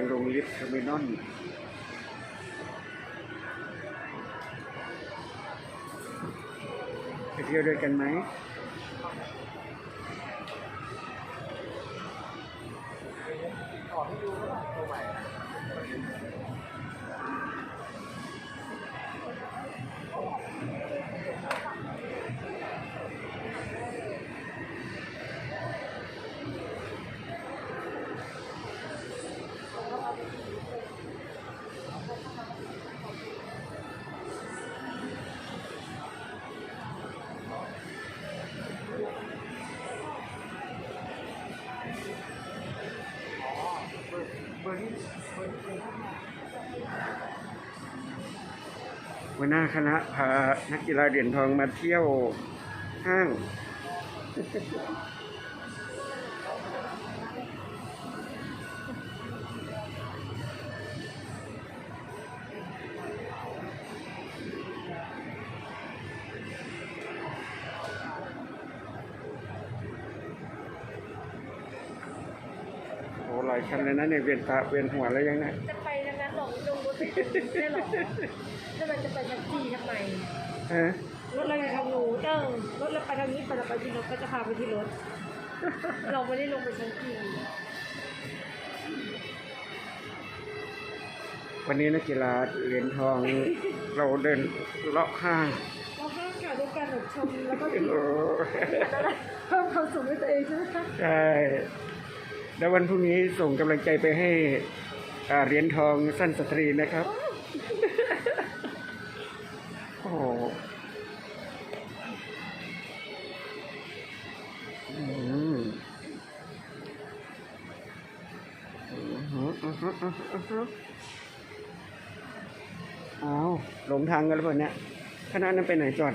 างลงลิฟต์เทอร์มินอลไปเที่ยวด้วยกันไหมขอให้ดู วหน้าคณะพานักกีฬาเหรียญทองมาเที่ยวห้าง ลายคันเลยนะเนี่ยเวียนตาเวียนหัวแล้วยังเนี่ยจะไปดังนั้นหรอกลงรถไปได้หรอแล้วมันจะไปชั้นจีทำไมฮะรถอะไรทางหนูเติ้งรถเราไปทางนี้ไปเราไปที่รถก็จะพาไปที่รถ เราไม่ได้ลงไปชั้นจีวันนี้นักกีฬาเหรียญทองเราเดินเลาะห้างเราห้ามค่ะด้วยการแบบชมแล้วก็โอ้เพิ่มความสุขให้ตัวเองใช่ไหมคะใช่ แล้ววันพรุ่งนี้ส่งกำลังใจไปให้เหรียญทองสั้นสตรีนะครับ โอ้โหอืมอ้าวหลงทางกันแล้วเนี่ยคณะนั้นไปไหนจอด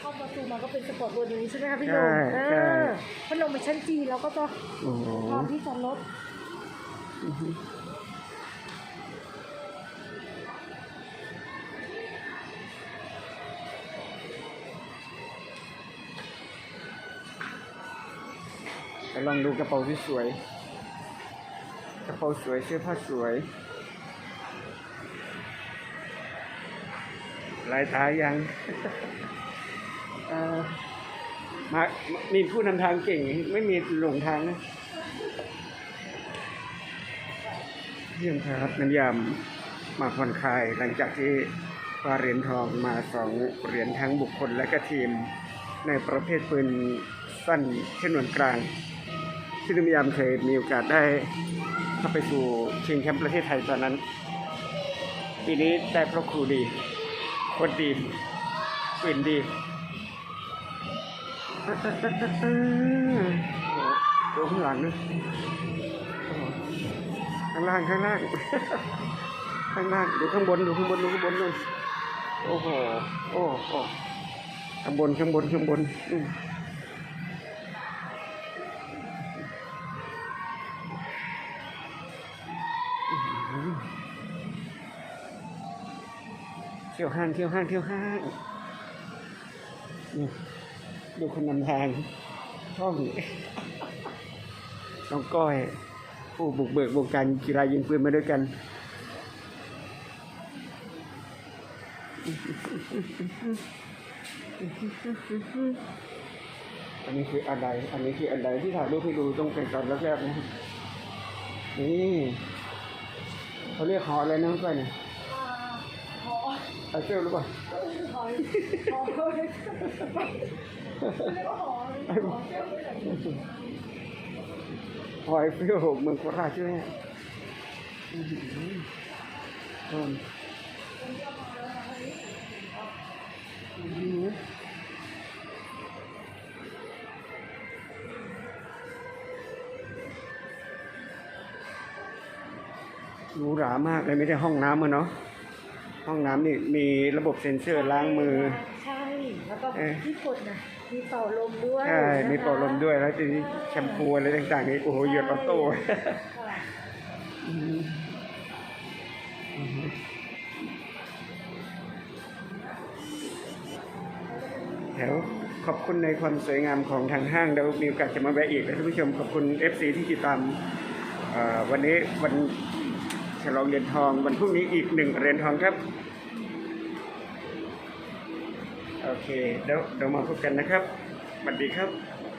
เราก็เข้าประตูมาก็เป็นสปอร์ตบนนี้ใช่ไหมคะพี่โดใช่มเอใช่อพอลงไปชั้นจีเราก็จะโอ้โหพร้อมที่จะลดอือฮึไปลองดูกระเป๋าที่สวย กระเป๋าสวยเสื้อผ้าสวย ลายตายังเอ่อ มามีผู้นำทางเก่ง ไม่มีหลงทางนะเยี่ยมครับน้ำยำมาผ่อนคลายหลังจากที่คว้าเหรียญทองมาสองเหรียญทั้งบุคคลและก็ทีม ในประเภทปืนสั้นขนวนกลางที่น้ำยำเคยมีโอกาสได้เข้าไปสู่ชิงแชมป์ประเทศไทยตอนนั้น ปีนี้ได้เพราะครูดีคนดีปืนดี ดูข้างหลังนะโอ้โหข้างล่างข้างล่างข้างล่างดูข้างบนดูข้างบนดูข้างบนดูโอ้โหโอ้โหข้างบนข้างบนข้างบนเที่ยวห้างเที่ยวห้างเที่ยวห้างนี่ ดูคนนำทางช่องน้องก้อยผู้บุกเบิกวงการกีฬายิงปืนมาด้วยกันอันนี้คืออันใดอันนี้คืออันใดที่ถ่ายรูปให้ดูต้องเป็นตอนแรกๆนะนี่เขาเรียกหออะไรนะน้องก้อยเนี่ย ไอเฟลหรือเปล่าขอขอขอขอขอหอยเฟลเมืองโคราชใช่ไหมอื้อหือโดนอื้อหือหรูหรามากเลยไม่ได้ห้องน้ำอะเนาะ ห้องน้ำนี่มีระบบเซ็นเซอร์ล้างมือ ใช่แล้วก็เอ๊ะที่กดนะมีเป่าลมด้วยใช่มีเป่าลมนะคะด้วยแล้วทีนี้แชมพูอะไรต่างๆนี่โอ้โหเหยียดออโต้ ค่ะอืมอืมแถวขอบคุณในความสวยงามของทางห้างเดี๋ยวมีโอกาสจะมาแวะอีกนะท่านผู้ชมขอบคุณ FC ที่ติดตามเอ่อวันนี้วัน ฉลองเหรียญทองวันพรุ่งนี้อีกหนึ่งเหรียญทองครับ โอเคเดี๋ยวเดี๋ยวมาพบกันนะครับสวัสดีครับ